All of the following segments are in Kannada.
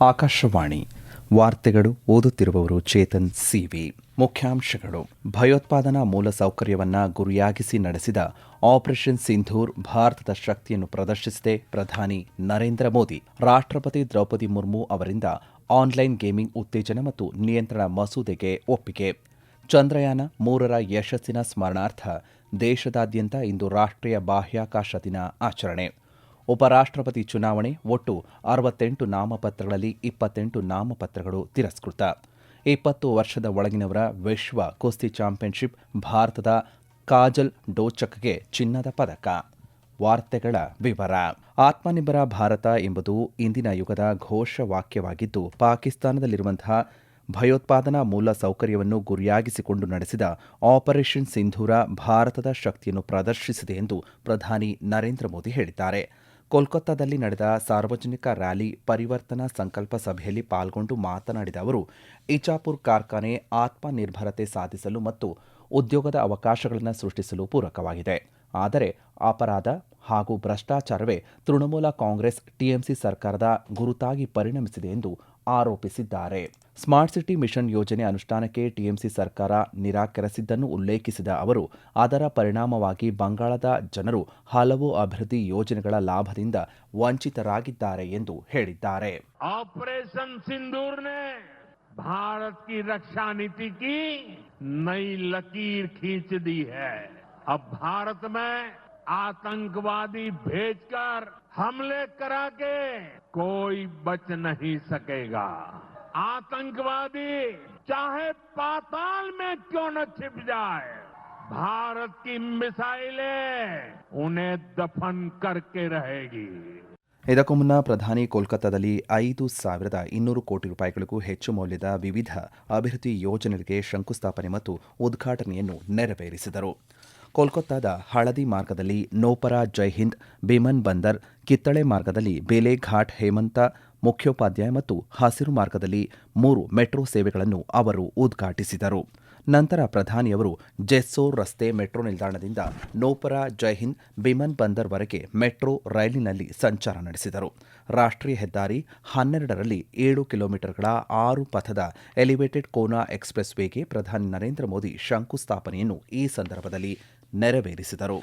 ಆಕಾಶವಾಣಿ. ವಾರ್ತೆಗಳು ಓದುತ್ತಿರುವವರು ಚೇತನ್ ಸಿವಿ. ಮುಖ್ಯಾಂಶಗಳು. ಭಯೋತ್ಪಾದನಾ ಮೂಲಸೌಕರ್ಯವನ್ನ ಗುರಿಯಾಗಿಸಿ ನಡೆಸಿದ ಆಪರೇಷನ್ ಸಿಂಧೂರ್ ಭಾರತದ ಶಕ್ತಿಯನ್ನು ಪ್ರದರ್ಶಿಸಿದೆ ಪ್ರಧಾನಿ ನರೇಂದ್ರ ಮೋದಿ. ರಾಷ್ಟ್ರಪತಿ ದ್ರೌಪದಿ ಮುರ್ಮು ಅವರಿಂದ ಆನ್ಲೈನ್ ಗೇಮಿಂಗ್ ಉತ್ತೇಜನ ಮತ್ತು ನಿಯಂತ್ರಣ ಮಸೂದೆಗೆ ಒಪ್ಪಿಗೆ. ಚಂದ್ರಯಾನ ಮೂರರ ಯಶಸ್ಸಿನ ಸ್ಮರಣಾರ್ಥ ದೇಶದಾದ್ಯಂತ ಇಂದು ರಾಷ್ಟ್ರೀಯ ಬಾಹ್ಯಾಕಾಶ ದಿನ ಆಚರಣೆ. ಉಪರಾಷ್ಟ್ರಪತಿ ಚುನಾವಣೆ ಒಟ್ಟು ಅರವತ್ತೆಂಟು ನಾಮಪತ್ರಗಳಲ್ಲಿ ಇಪ್ಪತ್ತೆಂಟು ನಾಮಪತ್ರಗಳು ತಿರಸ್ಕೃತ. ಇಪ್ಪತ್ತು ವರ್ಷದ ಒಳಗಿನವರ ವಿಶ್ವ ಕುಸ್ತಿ ಚಾಂಪಿಯನ್ಶಿಪ್ ಭಾರತದ ಕಾಜಲ್ ಡೋಚಕ್ಗೆ ಚಿನ್ನದ ಪದಕ. ವಾರ್ತೆಗಳ ವಿವರ. ಆತ್ಮನಿರ್ಭರ ಭಾರತ ಎಂಬುದು ಇಂದಿನ ಯುಗದ ಘೋಷವಾಕ್ಯವಾಗಿದ್ದು ಪಾಕಿಸ್ತಾನದಲ್ಲಿರುವಂತಹ ಭಯೋತ್ಪಾದನಾ ಮೂಲ ಸೌಕರ್ಯವನ್ನು ಗುರಿಯಾಗಿಸಿಕೊಂಡು ನಡೆಸಿದ ಆಪರೇಷನ್ ಸಿಂಧೂರ ಭಾರತದ ಶಕ್ತಿಯನ್ನು ಪ್ರದರ್ಶಿಸಿದೆ ಎಂದು ಪ್ರಧಾನಿ ನರೇಂದ್ರ ಮೋದಿ ಹೇಳಿದ್ದಾರೆ. ಕೋಲ್ಕತ್ತಾದಲ್ಲಿ ನಡೆದ ಸಾರ್ವಜನಿಕ ರ್ಯಾಲಿ ಪರಿವರ್ತನಾ ಸಂಕಲ್ಪ ಸಭೆಯಲ್ಲಿ ಪಾಲ್ಗೊಂಡು ಮಾತನಾಡಿದ ಅವರು, ಇಚಾಪುರ್ ಕಾರ್ಖಾನೆ ಆತ್ಮನಿರ್ಭರತೆ ಸಾಧಿಸಲು ಮತ್ತು ಉದ್ಯೋಗದ ಅವಕಾಶಗಳನ್ನು ಸೃಷ್ಟಿಸಲು ಪೂರಕವಾಗಿದೆ. ಆದರೆ ಅಪರಾಧ ಹಾಗೂ ಭ್ರಷ್ಟಾಚಾರವೇ ತೃಣಮೂಲ ಕಾಂಗ್ರೆಸ್ ಟಿಎಂಸಿ ಸರ್ಕಾರದ ಗುರುತಾಗಿ ಪರಿಣಮಿಸಿದೆ ಎಂದು ಆರೋಪಿಸಿದ್ದಾರೆ. ಸ್ಮಾರ್ಟ್ ಸಿಟಿ ಮಿಷನ್ ಯೋಜನೆ ಅನುಷ್ಠಾನಕ್ಕೆ ಟಿಎಂಸಿ ಸರ್ಕಾರ ನಿರಾಕರಿಸಿದ್ದನ್ನು ಉಲ್ಲೇಖಿಸಿದ ಅವರು ಅದರ ಪರಿಣಾಮವಾಗಿ ಬಂಗಾಳದ ಜನರು ಹಲವು ಅಭಿವೃದ್ಧಿ ಯೋಜನೆಗಳ ಲಾಭದಿಂದ ವಂಚಿತರಾಗಿದ್ದಾರೆ ಎಂದು ಹೇಳಿದ್ದಾರೆ ऑपरेशन सिंदूर ने भारत की रक्षा नीति की नई लकीर खींच दी है अब भारत में आतंकवादी भेजकर हमले करा के कोई बच नहीं सकेगा आतंकवादी चाहे पाताल में क्यों न छिप जाए भारत की मिसाइलें उन्हें दफन करके रहेगी ಇದಕ್ಕೂ ಮುನ್ನ ಪ್ರಧಾನಿ ಕೋಲ್ಕತ್ತಾದಲ್ಲಿ ಐದು ಸಾವಿರದ ಇನ್ನೂರು ಕೋಟಿ ರೂಪಾಯಿಗಳಿಗೂ ಹೆಚ್ಚು ಮೌಲ್ಯದ ವಿವಿಧ ಅಭಿವೃದ್ಧಿ ಯೋಜನೆಗಳಿಗೆ ಶಂಕುಸ್ಥಾಪನೆ ಮತ್ತು ಉದ್ಘಾಟನೆಯನ್ನು ನೆರವೇರಿಸಿದರು ಕೋಲ್ಕತ್ತಾದ ಹಳದಿ ಮಾರ್ಗದಲ್ಲಿ ನೋಪರಾ ಜೈಹಿಂದ್ ಬಿಮನ್ ಬಂದರ್ ಕಿತ್ತಳೆ ಮಾರ್ಗದಲ್ಲಿ ಬೇಲೆಘಾಟ್ ಹೇಮಂತ ಮುಖ್ಯೋಪಾಧ್ಯಾಯ ಮತ್ತು ಹಸಿರು ಮಾರ್ಗದಲ್ಲಿ ಮೂರು ಮೆಟ್ರೋ ಸೇವೆಗಳನ್ನು ಅವರು ಉದ್ಘಾಟಿಸಿದರು. ನಂತರ ಪ್ರಧಾನಿಯವರು ಜೆಸ್ಸೋರ್ ರಸ್ತೆ ಮೆಟ್ರೋ ನಿಲ್ದಾಣದಿಂದ ನೋಪರಾ ಜೈಹಿಂದ್ ಬಿಮನ್ ಬಂದರ್ವರೆಗೆ ಮೆಟ್ರೋ ರೈಲಿನಲ್ಲಿ ಸಂಚಾರ ನಡೆಸಿದರು. ರಾಷ್ಟ್ರೀಯ ಹೆದ್ದಾರಿ ಹನ್ನೆರಡರಲ್ಲಿ ಏಳು ಕಿಲೋಮೀಟರ್ಗಳ ಆರು ಪಥದ ಎಲಿವೇಟೆಡ್ ಕೋನಾ ಎಕ್ಸ್ಪ್ರೆಸ್ ವೇಗೆ ಪ್ರಧಾನಿ ನರೇಂದ್ರ ಮೋದಿ ಶಂಕುಸ್ಥಾಪನೆಯನ್ನು ಈ ಸಂದರ್ಭದಲ್ಲಿ ನೆರವೇರಿಸಿದರು.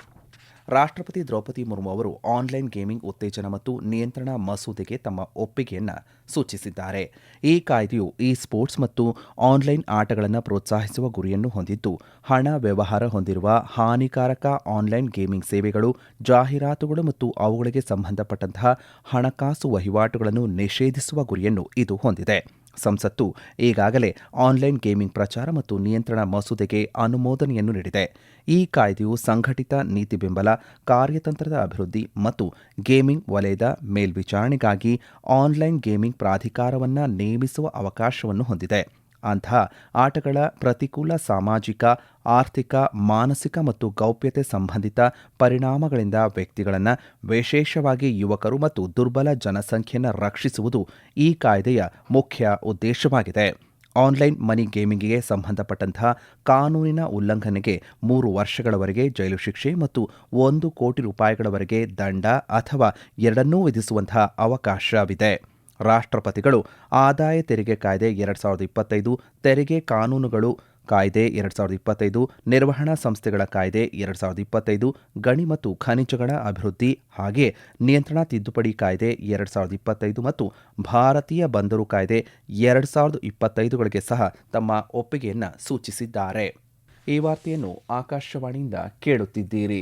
ರಾಷ್ಟ್ರಪತಿ ದ್ರೌಪದಿ ಮುರ್ಮು ಅವರು ಆನ್ಲೈನ್ ಗೇಮಿಂಗ್ ಉತ್ತೇಜನ ಮತ್ತು ನಿಯಂತ್ರಣ ಮಸೂದೆಗೆ ತಮ್ಮ ಒಪ್ಪಿಗೆಯನ್ನು ಸೂಚಿಸಿದ್ದಾರೆ. ಈ ಕಾಯ್ದೆಯು ಇ ಸ್ಪೋರ್ಟ್ಸ್ ಮತ್ತು ಆನ್ಲೈನ್ ಆಟಗಳನ್ನು ಪ್ರೋತ್ಸಾಹಿಸುವ ಗುರಿಯನ್ನು ಹೊಂದಿದ್ದು, ಹಣ ವ್ಯವಹಾರ ಹೊಂದಿರುವ ಹಾನಿಕಾರಕ ಆನ್ಲೈನ್ ಗೇಮಿಂಗ್ ಸೇವೆಗಳು, ಜಾಹೀರಾತುಗಳು ಮತ್ತು ಅವುಗಳಿಗೆ ಸಂಬಂಧಪಟ್ಟಂತಹ ಹಣಕಾಸು ವಹಿವಾಟುಗಳನ್ನು ನಿಷೇಧಿಸುವ ಗುರಿಯನ್ನು ಇದು ಹೊಂದಿದೆ. ಸಂಸತ್ತು ಈಗಾಗಲೇ ಆನ್ಲೈನ್ ಗೇಮಿಂಗ್ ಪ್ರಚಾರ ಮತ್ತು ನಿಯಂತ್ರಣ ಮಸೂದೆಗೆ ಅನುಮೋದನೆಯನ್ನು ನೀಡಿದೆ. ಈ ಕಾಯ್ದೆಯು ಸಂಘಟಿತ ನೀತಿ ಬೆಂಬಲ, ಕಾರ್ಯತಂತ್ರದ ಅಭಿವೃದ್ಧಿ ಮತ್ತು ಗೇಮಿಂಗ್ ವಲಯದ ಮೇಲ್ವಿಚಾರಣೆಗಾಗಿ ಆನ್ಲೈನ್ ಗೇಮಿಂಗ್ ಪ್ರಾಧಿಕಾರವನ್ನು ನೇಮಿಸುವ ಅವಕಾಶವನ್ನು ಹೊಂದಿದೆ. ಅಂಥ ಆಟಗಳ ಪ್ರತಿಕೂಲ ಸಾಮಾಜಿಕ, ಆರ್ಥಿಕ, ಮಾನಸಿಕ ಮತ್ತು ಗೌಪ್ಯತೆ ಸಂಬಂಧಿತ ಪರಿಣಾಮಗಳಿಂದ ವ್ಯಕ್ತಿಗಳನ್ನು ವಿಶೇಷವಾಗಿ ಯುವಕರು ಮತ್ತು ದುರ್ಬಲ ಜನಸಂಖ್ಯೆಯನ್ನು ರಕ್ಷಿಸುವುದು ಈ ಕಾಯ್ದೆಯ ಮುಖ್ಯ ಉದ್ದೇಶವಾಗಿದೆ. ಆನ್ಲೈನ್ ಮನಿ ಗೇಮಿಂಗ್ಗೆ ಸಂಬಂಧಪಟ್ಟಂತಹ ಕಾನೂನಿನ ಉಲ್ಲಂಘನೆಗೆ ಮೂರು ವರ್ಷಗಳವರೆಗೆ ಜೈಲು ಶಿಕ್ಷೆ ಮತ್ತು ಒಂದು ಕೋಟಿ ರೂಪಾಯಿಗಳವರೆಗೆ ದಂಡ ಅಥವಾ ಎರಡನ್ನೂ ವಿಧಿಸುವಂತಹ ಅವಕಾಶವಿದೆ. ರಾಷ್ಟ್ರಪತಿಗಳು. ಆದಾಯ ತೆರಿಗೆ ಕಾಯ್ದೆ ಎರಡು ಸಾವಿರದ ಇಪ್ಪತ್ತೈದು, ತೆರಿಗೆ ಕಾನೂನುಗಳು ಕಾಯ್ದೆ ಎರಡು ಸಾವಿರದ ಇಪ್ಪತ್ತೈದು, ನಿರ್ವಹಣಾ ಸಂಸ್ಥೆಗಳ ಕಾಯ್ದೆ ಎರಡು ಸಾವಿರದ ಇಪ್ಪತ್ತೈದು, ಗಣಿ ಮತ್ತು ಖನಿಜಗಳ ಅಭಿವೃದ್ಧಿ ಹಾಗೆ ನಿಯಂತ್ರಣ ತಿದ್ದುಪಡಿ ಕಾಯ್ದೆ ಎರಡು ಸಾವಿರದ ಇಪ್ಪತ್ತೈದು ಮತ್ತು ಭಾರತೀಯ ಬಂದರು ಕಾಯ್ದೆ ಎರಡು ಸಾವಿರದ ಇಪ್ಪತ್ತೈದುಗಳಿಗೆ ಸಹ ತಮ್ಮ ಒಪ್ಪಿಗೆಯನ್ನು ಸೂಚಿಸಿದ್ದಾರೆ. ಈ ವಾರ್ತೆಯನ್ನು ಆಕಾಶವಾಣಿಯಿಂದ ಕೇಳುತ್ತಿದ್ದೀರಿ.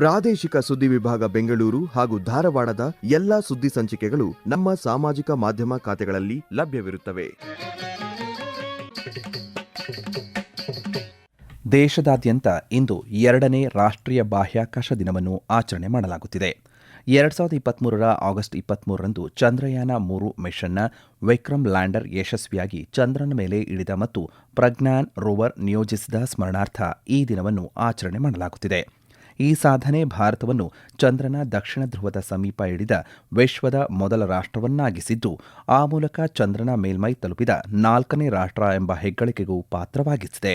ಪ್ರಾದೇಶಿಕ ಸುದ್ದಿ ವಿಭಾಗ ಬೆಂಗಳೂರು ಹಾಗೂ ಧಾರವಾಡದ ಎಲ್ಲಾ ಸುದ್ದಿ ಸಂಚಿಕೆಗಳು ನಮ್ಮ ಸಾಮಾಜಿಕ ಮಾಧ್ಯಮ ಖಾತೆಗಳಲ್ಲಿ ಲಭ್ಯವಿರುತ್ತವೆ. ದೇಶದಾದ್ಯಂತ ಇಂದು ಎರಡನೇ ರಾಷ್ಟ್ರೀಯ ಬಾಹ್ಯಾಕಾಶ ದಿನವನ್ನು ಆಚರಣೆ ಮಾಡಲಾಗುತ್ತಿದೆ. ಎರಡ್ ಸಾವಿರದ ಇಪ್ಪತ್ಮೂರರ ಆಗಸ್ಟ್ ಇಪ್ಪತ್ಮೂರರಂದು ಚಂದ್ರಯಾನ ಮೂರು ಮಿಷನ್ನ ವಿಕ್ರಮ್ ಲ್ಯಾಂಡರ್ ಯಶಸ್ವಿಯಾಗಿ ಚಂದ್ರನ ಮೇಲೆ ಇಳಿದ ಮತ್ತು ಪ್ರಜ್ಞಾನ್ ರೋವರ್ ನಿಯೋಜಿಸಿದ ಸ್ಮರಣಾರ್ಥ ಈ ದಿನವನ್ನು ಆಚರಣೆ ಮಾಡಲಾಗುತ್ತಿದೆ. ಈ ಸಾಧನೆ ಭಾರತವನ್ನು ಚಂದ್ರನ ದಕ್ಷಿಣ ಧ್ರುವದ ಸಮೀಪ ಇಳಿದ ವಿಶ್ವದ ಮೊದಲ ರಾಷ್ಟ್ರವನ್ನಾಗಿಸಿದ್ದು, ಆ ಮೂಲಕ ಚಂದ್ರನ ಮೇಲ್ಮೈ ತಲುಪಿದ ನಾಲ್ಕನೇ ರಾಷ್ಟ್ರ ಎಂಬ ಹೆಗ್ಗಳಿಕೆಗೂ ಪಾತ್ರವಾಗಿಸಿದೆ.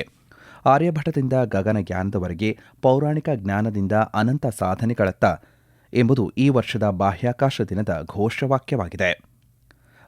ಆರ್ಯಭಟದಿಂದ ಗಗನಯಾನದವರೆಗೆ ಪೌರಾಣಿಕ ಜ್ಞಾನದಿಂದ ಅನಂತ ಸಾಧನೆಗಳತ್ತ ಎಂಬುದು ಈ ವರ್ಷದ ಬಾಹ್ಯಾಕಾಶ ದಿನದ ಘೋಷವಾಕ್ಯವಾಗಿದೆ.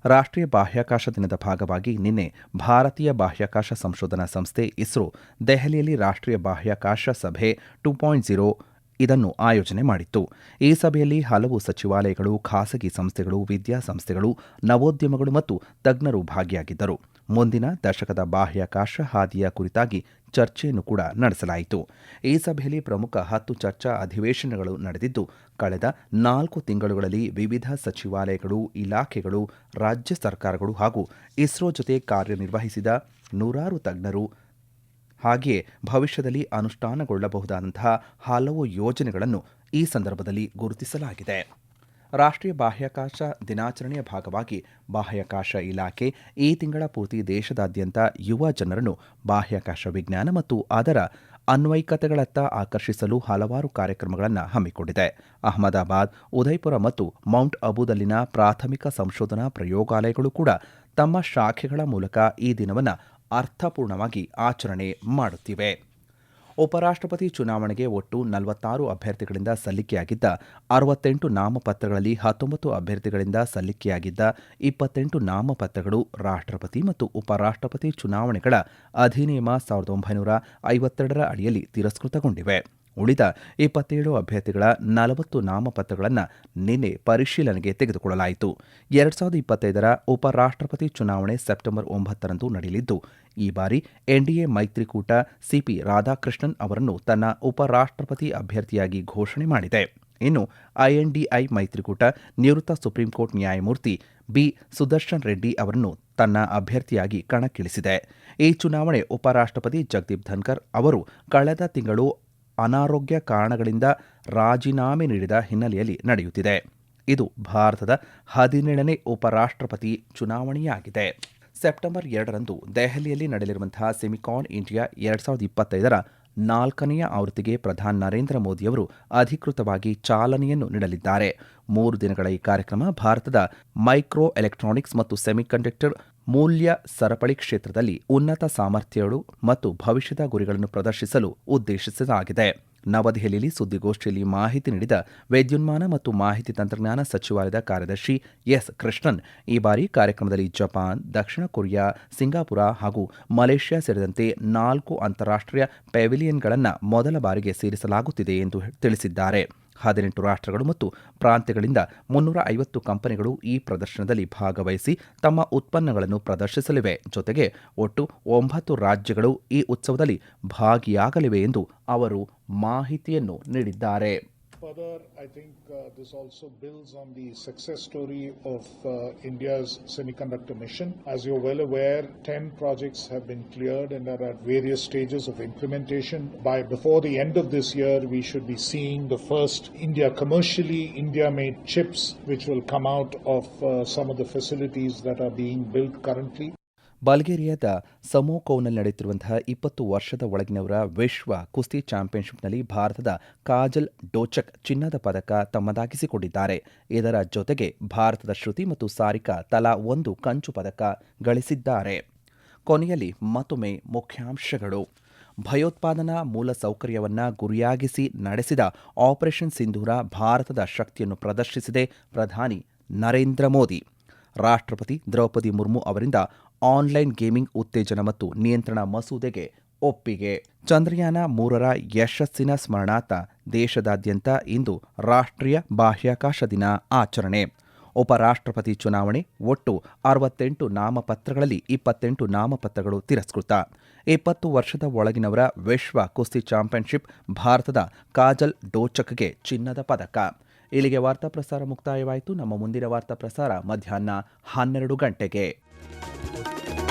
ರಾಷ್ಟ್ರೀಯ ಬಾಹ್ಯಾಕಾಶ ದಿನದ ಭಾಗವಾಗಿ ನಿನ್ನೆ ಭಾರತೀಯ ಬಾಹ್ಯಾಕಾಶ ಸಂಶೋಧನಾ ಸಂಸ್ಥೆ ಇಸ್ರೋ ದೆಹಲಿಯಲ್ಲಿ ರಾಷ್ಟ್ರೀಯ ಬಾಹ್ಯಾಕಾಶ ಸಭೆ ಟೂ ಪಾಯಿಂಟ್ ಝೀರೋ ಇದನ್ನು ಆಯೋಜನೆ ಮಾಡಿತ್ತು. ಈ ಸಭೆಯಲ್ಲಿ ಹಲವು ಸಚಿವಾಲಯಗಳು, ಖಾಸಗಿ ಸಂಸ್ಥೆಗಳು, ವಿದ್ಯಾಸಂಸ್ಥೆಗಳು, ನವೋದ್ಯಮಗಳು ಮತ್ತು ತಜ್ಞರು ಭಾಗಿಯಾಗಿದ್ದರು. ಮುಂದಿನ ದಶಕದ ಬಾಹ್ಯಾಕಾಶ ಹಾದಿಯ ಕುರಿತಾಗಿ ಚರ್ಚೆಯನ್ನು ಕೂಡ ನಡೆಸಲಾಯಿತು. ಈ ಸಭೆಯಲ್ಲಿ ಪ್ರಮುಖ ಹತ್ತು ಚರ್ಚಾ ಅಧಿವೇಶನಗಳು ನಡೆದಿದ್ದು, ಕಳೆದ ನಾಲ್ಕು ತಿಂಗಳುಗಳಲ್ಲಿ ವಿವಿಧ ಸಚಿವಾಲಯಗಳು, ಇಲಾಖೆಗಳು, ರಾಜ್ಯ ಸರ್ಕಾರಗಳು ಹಾಗೂ ಇಸ್ರೋ ಜೊತೆ ಕಾರ್ಯನಿರ್ವಹಿಸಿದ ನೂರಾರು ತಜ್ಞರು ಹಾಗೆಯೇ ಭವಿಷ್ಯದಲ್ಲಿ ಅನುಷ್ಠಾನಗೊಳ್ಳಬಹುದಾದಂತಹ ಹಲವು ಯೋಜನೆಗಳನ್ನು ಈ ಸಂದರ್ಭದಲ್ಲಿ ಗುರುತಿಸಲಾಗಿದೆ. ರಾಷ್ಟ್ರೀಯ ಬಾಹ್ಯಾಕಾಶ ದಿನಾಚರಣೆಯ ಭಾಗವಾಗಿ ಬಾಹ್ಯಾಕಾಶ ಇಲಾಖೆ ಈ ತಿಂಗಳ ಪೂರ್ತಿ ದೇಶದಾದ್ಯಂತ ಯುವ ಜನರನ್ನು ಬಾಹ್ಯಾಕಾಶ ವಿಜ್ಞಾನ ಮತ್ತು ಅದರ ಅನ್ವಯಿಕತೆಗಳತ್ತ ಆಕರ್ಷಿಸಲು ಹಲವಾರು ಕಾರ್ಯಕ್ರಮಗಳನ್ನು ಹಮ್ಮಿಕೊಂಡಿದೆ. ಅಹಮದಾಬಾದ್, ಉದಯ್ಪುರ ಮತ್ತು ಮೌಂಟ್ ಅಬುದಲ್ಲಿನ ಪ್ರಾಥಮಿಕ ಸಂಶೋಧನಾ ಪ್ರಯೋಗಾಲಯಗಳು ಕೂಡ ತಮ್ಮ ಶಾಖೆಗಳ ಮೂಲಕ ಈ ದಿನವನ್ನು ಅರ್ಥಪೂರ್ಣವಾಗಿ ಆಚರಣೆ ಮಾಡುತ್ತಿವೆ. ಉಪರಾಷ್ಟ್ರಪತಿ ಚುನಾವಣೆಗೆ ಒಟ್ಟು ನಲವತ್ತಾರು ಅಭ್ಯರ್ಥಿಗಳಿಂದ ಸಲ್ಲಿಕೆಯಾಗಿದ್ದ ಅರವತ್ತೆಂಟು ನಾಮಪತ್ರಗಳಲ್ಲಿ ಹತ್ತೊಂಬತ್ತು ಅಭ್ಯರ್ಥಿಗಳಿಂದ ಸಲ್ಲಿಕೆಯಾಗಿದ್ದ ಇಪ್ಪತ್ತೆಂಟು ನಾಮಪತ್ರಗಳು ರಾಷ್ಟ್ರಪತಿ ಮತ್ತು ಉಪರಾಷ್ಟ್ರಪತಿ ಚುನಾವಣೆಗಳ ಅಧಿನಿಯಮ ಸಾವಿರದ ಒಂಬೈನೂರ ಐವತ್ತೆರಡರ ಅಡಿಯಲ್ಲಿ ತಿರಸ್ಕೃತಗೊಂಡಿವೆ. ಉಳಿದ ಇಪ್ಪತ್ತೇಳು ಅಭ್ಯರ್ಥಿಗಳ ನಲವತ್ತು ನಾಮಪತ್ರಗಳನ್ನು ನಿನ್ನೆ ಪರಿಶೀಲನೆಗೆ ತೆಗೆದುಕೊಳ್ಳಲಾಯಿತು. ಎರಡ್ ಸಾವಿರದ ಇಪ್ಪತ್ತೈದರ ಉಪರಾಷ್ಟ್ರಪತಿ ಚುನಾವಣೆ ಸೆಪ್ಟೆಂಬರ್ ಒಂಬತ್ತರಂದು ನಡೆಯಲಿದ್ದು, ಈ ಬಾರಿ ಎನ್ಡಿಎ ಮೈತ್ರಿಕೂಟ ಸಿಪಿ ರಾಧಾಕೃಷ್ಣನ್ ಅವರನ್ನು ತನ್ನ ಉಪರಾಷ್ಟ್ರಪತಿ ಅಭ್ಯರ್ಥಿಯಾಗಿ ಘೋಷಣೆ ಮಾಡಿದೆ. ಇನ್ನು ಐಎನ್ಡಿಐ ಮೈತ್ರಿಕೂಟ ನಿವೃತ್ತ ಸುಪ್ರೀಂಕೋರ್ಟ್ ನ್ಯಾಯಮೂರ್ತಿ ಬಿ ಸುದರ್ಶನ್ ರೆಡ್ಡಿ ಅವರನ್ನು ತನ್ನ ಅಭ್ಯರ್ಥಿಯಾಗಿ ಕಣಕ್ಕಿಳಿಸಿದೆ. ಈ ಚುನಾವಣೆ ಉಪರಾಷ್ಟ್ರಪತಿ ಜಗದೀಪ್ ಧನ್ಕರ್ ಅವರು ಕಳೆದ ತಿಂಗಳು ಅನಾರೋಗ್ಯ ಕಾರಣಗಳಿಂದ ರಾಜೀನಾಮೆ ನೀಡಿದ ಹಿನ್ನೆಲೆಯಲ್ಲಿ ನಡೆಯುತ್ತಿದೆ. ಇದು ಭಾರತದ ಹದಿನೇಳನೇ ಉಪರಾಷ್ಟ್ರಪತಿ ಚುನಾವಣೆಯಾಗಿದೆ. ಸೆಪ್ಟೆಂಬರ್ ಎರಡರಂದು ದೆಹಲಿಯಲ್ಲಿ ನಡೆಯಲಿರುವಂತಹ ಸೆಮಿಕಾನ್ ಇಂಡಿಯಾ ಎರಡ್ ಸಾವಿರದ ಇಪ್ಪತ್ತೈದರ ನಾಲ್ಕನೆಯ ಆವೃತ್ತಿಗೆ ಪ್ರಧಾನಿ ನರೇಂದ್ರ ಮೋದಿಯವರು ಅಧಿಕೃತವಾಗಿ ಚಾಲನೆಯನ್ನು ನೀಡಲಿದ್ದಾರೆ. ಮೂರು ದಿನಗಳ ಈ ಕಾರ್ಯಕ್ರಮ ಭಾರತದ ಮೈಕ್ರೋ ಎಲೆಕ್ಟ್ರಾನಿಕ್ಸ್ ಮತ್ತು ಸೆಮಿಕಂಡಕ್ಟರ್ ಮೂಲ್ಯ ಸರಪಳಿ ಕ್ಷೇತ್ರದಲ್ಲಿ ಉನ್ನತ ಸಾಮರ್ಥ್ಯಗಳು ಮತ್ತು ಭವಿಷ್ಯದ ಗುರಿಗಳನ್ನು ಪ್ರದರ್ಶಿಸಲು ಉದ್ದೇಶಿಸಲಾಗಿದೆ. ನವದೆಹಲಿಯಲ್ಲಿ ಸುದ್ದಿಗೋಷ್ಠಿಯಲ್ಲಿ ಮಾಹಿತಿ ನೀಡಿದ ವೈದ್ಯುನ್ಮಾನ ಮತ್ತು ಮಾಹಿತಿ ತಂತ್ರಜ್ಞಾನ ಸಚಿವಾಲಯದ ಕಾರ್ಯದರ್ಶಿ ಎಸ್. ಕೃಷ್ಣನ್, ಈ ಬಾರಿ ಕಾರ್ಯಕ್ರಮದಲ್ಲಿ ಜಪಾನ್, ದಕ್ಷಿಣ ಕೊರಿಯಾ, ಸಿಂಗಾಪುರ ಹಾಗೂ ಮಲೇಷ್ಯಾ ಸೇರಿದಂತೆ ನಾಲ್ಕು ಅಂತಾರಾಷ್ಟ್ರೀಯ ಪೆವಿಲಿಯನ್ಗಳನ್ನು ಮೊದಲ ಬಾರಿಗೆ ಸೇರಿಸಲಾಗುತ್ತಿದೆ ಎಂದು ತಿಳಿಸಿದ್ದಾರೆ. ಹದಿನೆಂಟು ರಾಷ್ಟ್ರಗಳು ಮತ್ತು ಪ್ರಾಂತ್ಯಗಳಿಂದ ಮುನ್ನೂರ ಐವತ್ತು ಕಂಪನಿಗಳು ಈ ಪ್ರದರ್ಶನದಲ್ಲಿ ಭಾಗವಹಿಸಿ ತಮ್ಮ ಉತ್ಪನ್ನಗಳನ್ನು ಪ್ರದರ್ಶಿಸಲಿವೆ. ಜೊತೆಗೆ ಒಟ್ಟು ಒಂಬತ್ತು ರಾಜ್ಯಗಳು ಈ ಉತ್ಸವದಲ್ಲಿ ಭಾಗಿಯಾಗಲಿವೆ ಎಂದು ಅವರು ಮಾಹಿತಿಯನ್ನು ನೀಡಿದ್ದಾರೆ. Further, I think uh, this also builds on the success story of uh, India's semiconductor mission. As you're well aware, 10 projects have been cleared and are at various stages of implementation. By before the end of this year, we should be seeing the first India commercially India-made chips, which will come out of uh, some of the facilities that are being built currently. ಬಲ್ಗೇರಿಯಾದ ಸಮೋಕೋವ್ನಲ್ಲಿ ನಡೆಯುತ್ತಿರುವಂತಹ ಇಪ್ಪತ್ತು ವರ್ಷದ ಒಳಗಿನವರ ವಿಶ್ವ ಕುಸ್ತಿ ಚಾಂಪಿಯನ್ಶಿಪ್ನಲ್ಲಿ ಭಾರತದ ಕಾಜಲ್ ಡೋಚಕ್ ಚಿನ್ನದ ಪದಕ ತಮ್ಮದಾಗಿಸಿಕೊಂಡಿದ್ದಾರೆ. ಇದರ ಜೊತೆಗೆ ಭಾರತದ ಶ್ರುತಿ ಮತ್ತು ಸಾರಿಕಾ ತಲಾ ಒಂದು ಕಂಚು ಪದಕ ಗಳಿಸಿದ್ದಾರೆ. ಕೊನೆಯಲ್ಲಿ ಮತ್ತೊಮ್ಮೆ ಮುಖ್ಯಾಂಶಗಳು. ಭಯೋತ್ಪಾದನಾ ಮೂಲಸೌಕರ್ಯವನ್ನ ಗುರಿಯಾಗಿಸಿ ನಡೆಸಿದ ಆಪರೇಷನ್ ಸಿಂಧೂರ ಭಾರತದ ಶಕ್ತಿಯನ್ನು ಪ್ರದರ್ಶಿಸಿದೆ ಪ್ರಧಾನಿ ನರೇಂದ್ರ ಮೋದಿ. ರಾಷ್ಟ್ರಪತಿ ದ್ರೌಪದಿ ಮುರ್ಮು ಅವರಿಂದ ಆನ್ಲೈನ್ ಗೇಮಿಂಗ್ ಉತ್ತೇಜನ ಮತ್ತು ನಿಯಂತ್ರಣ ಮಸೂದೆಗೆ ಒಪ್ಪಿಗೆ. ಚಂದ್ರಯಾನ ಮೂರರ ಯಶಸ್ಸಿನ ಸ್ಮರಣಾರ್ಥ ದೇಶದಾದ್ಯಂತ ಇಂದು ರಾಷ್ಟ್ರೀಯ ಬಾಹ್ಯಾಕಾಶ ದಿನ ಆಚರಣೆ. ಉಪರಾಷ್ಟ್ರಪತಿ ಚುನಾವಣೆ ಒಟ್ಟು ಅರವತ್ತೆಂಟು ನಾಮಪತ್ರಗಳಲ್ಲಿ ಇಪ್ಪತ್ತೆಂಟು ನಾಮಪತ್ರಗಳು ತಿರಸ್ಕೃತ. ಇಪ್ಪತ್ತು ವರ್ಷದ ಒಳಗಿನವರ ವಿಶ್ವ ಕುಸ್ತಿ ಚಾಂಪಿಯನ್ಶಿಪ್ ಭಾರತದ ಕಾಜಲ್ ಡೋಚಕ್ಗೆ ಚಿನ್ನದ ಪದಕ. ಇಲ್ಲಿಗೆ ವಾರ್ತಾ ಪ್ರಸಾರ ಮುಕ್ತಾಯವಾಯಿತು. ನಮ್ಮ ಮುಂದಿನ ವಾರ್ತಾ ಪ್ರಸಾರ ಮಧ್ಯಾಹ್ನ ಹನ್ನೆರಡು ಗಂಟೆಗೆ. Thank you.